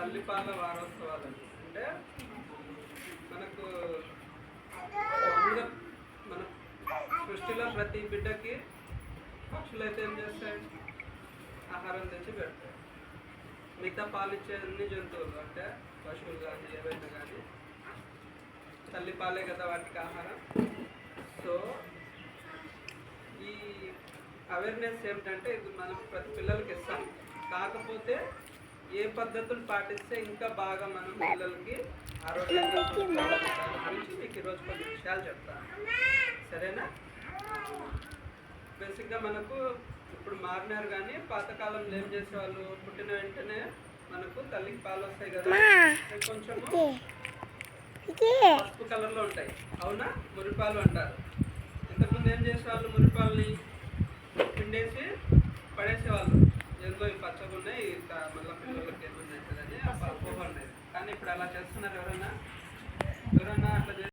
తల్లిపాల వారోత్సవాలు అంటే మనకు మన సృష్టిలో ప్రతి బిడ్డకి పక్షులు అయితే ఏం చేస్తాయి? ఆహారం తెచ్చి పెడతాయి. మిగతా పాలిచ్చే అన్ని జంతువులు అంటే పశువులు కానీ ఏవైనా కానీ తల్లి పాలే కదా వాటికి ఆహారం. సో ఈ అవేర్నెస్ ఏమిటంటే ఇది మనం ప్రతి పిల్లలకి ఇస్తాం. కాకపోతే ఏ పద్ధతులు పాటిస్తే ఇంకా బాగా మనం పిల్లలకి ఆరోగ్యంగా గురించి మీకు ఈరోజు కొన్ని విషయాలు చెప్తాను సరేనా? బేసిక్గా మనకు ఇప్పుడు మారినారు కానీ పాతకాలంలో ఏం చేసేవాళ్ళు? పుట్టిన వెంటనే మనకు తల్లికి పాలు వస్తాయి కదా. కొంచెము పసుపు కలర్లో ఉంటాయి. అవునా? మురిపాలు అంటారు. ఇంతకుముందు ఏం చేసేవాళ్ళు మురిపాలని? పిండేసి పడేసేవాళ్ళు. ఎందులో ఈ పచ్చగా ఉన్నాయి ఇంకా మళ్ళీ ఇప్పుడు అలా చేస్తున్నారు ఎవరన్నా? ఎవరన్నా అట్లా